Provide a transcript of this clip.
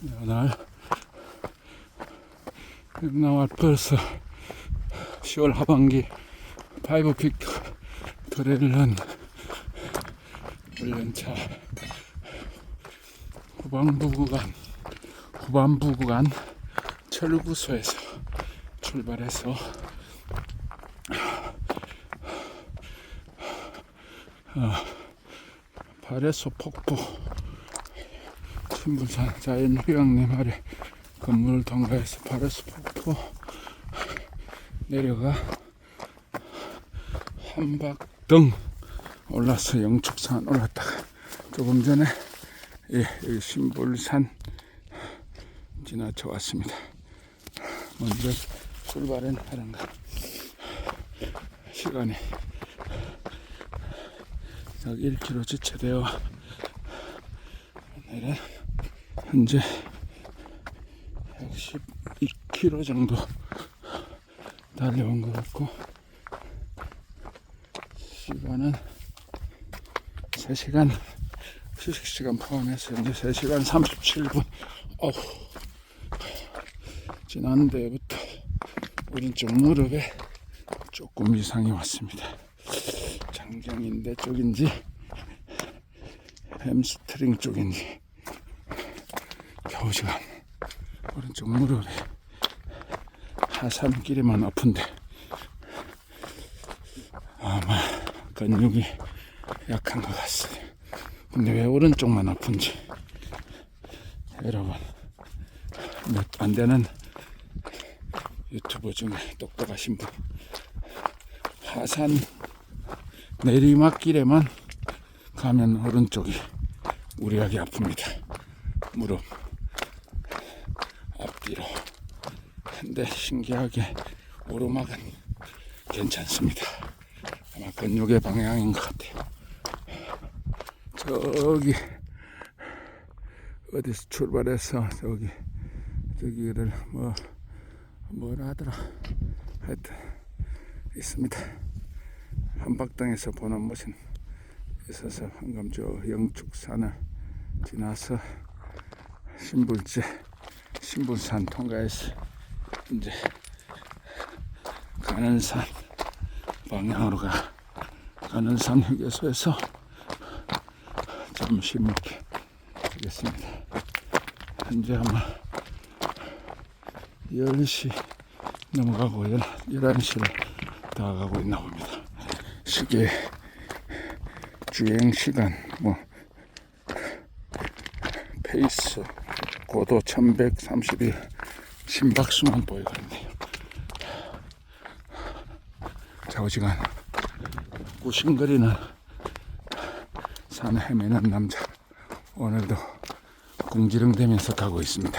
오늘 나와 벌써 10월 하반기 파이브픽 트레일런 훈련차 후반부 구간 후반부 구간 철구소에서 출발해서 어, 발해소 폭포 신불산 자연휴양림 아래 건물을 통과해서 발해소 폭포 내려가 한박등 올라서 영축산 올랐다가 조금 전에 예, 여기 신불산 지나쳐 왔습니다. 먼저 출발은 하는가 시간이 여기 1km 지체되어 오늘은 현재 112km 정도 달려온 것 같고 시간은 3시간 휴식 시간 포함해서 현재 3시간 37분. 어후. 지난 데부터 오른쪽 무릎에 조금 이상이 왔습니다. 장경인대 쪽인지 햄스트링 쪽인지 겨우지간. 오른쪽 무릎에 하산길에만 아픈데. 아마 근육이 약한 것 같습니다. 근데 왜 오른쪽만 아픈지. 여러분 몇안 되는 유튜버 중에 똑똑하신 분. 하산 내리막길에만 가면 오른쪽이 우리하게 아픕니다. 무릎 근데 신기하게 오르막은 괜찮습니다. 아마 근육의 방향인 것 같아요. 저기 어디서 출발해서 저기 저기를 뭐 뭐라 하더라 하여튼 있습니다. 한박당에서 보는 모습 있어서 저 영축산을 지나서 신불제 신불산 통과해서 이제 가는 산 방향으로 가 가는 산 휴게소에서 점심 먹게 되겠습니다. 현재 아마 10시 넘어가고 11시를 다 가고 있나 봅니다. 시계 주행 시간 뭐 페이스 고도 1131 심박수만 보이고 있네요. 좌우지간 구신거리는 산 헤매는 남자 오늘도 궁지렁대면서 가고 있습니다.